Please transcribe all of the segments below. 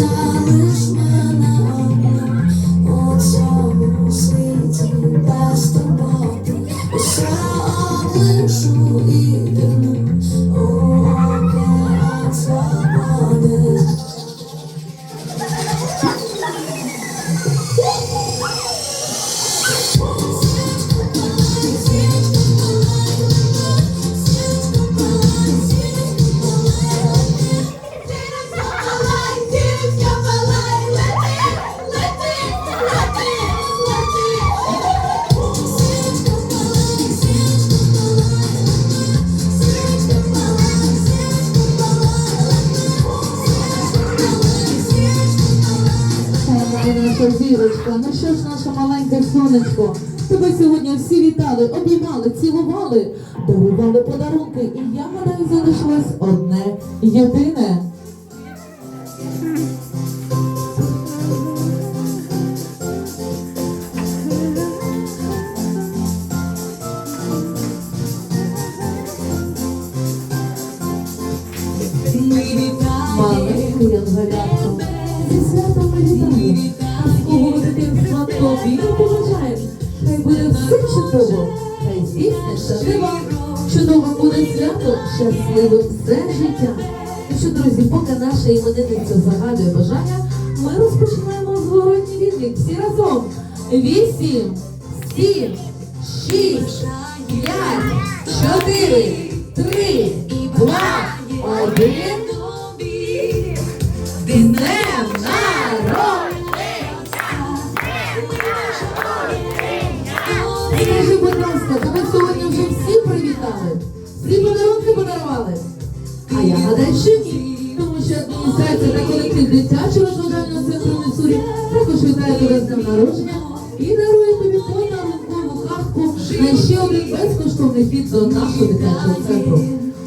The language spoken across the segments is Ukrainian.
time. Наша зірочка, ну що ж наше маленьке сонечко? Тебе сьогодні всі вітали, обіймали, цілували, дарували подарунки, і я гадаю, залишилось одне єдине. Чудово, хай здійсниться дива. Чудове буде свято, щасливим все життя. І що, друзі, поки наша іменинниця загадує бажання, ми розпочинаємо зворотній відлік всі разом. Вісім, сім, шість, п'ять, чотири, три, два, один. Всі подарунки подарували? А я гадаю, що ні. Тому що адміністрація та колектив дитячого розважального центру Міцурі також вітає тебе з днем народження і дарує тобі подарункову картку на ще один безкоштовний вхід до нашого дитячого центру.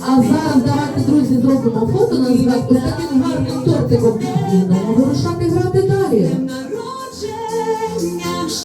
А зараз давайте, друзі, зробимо фото на згадку з таким гарним тортиком.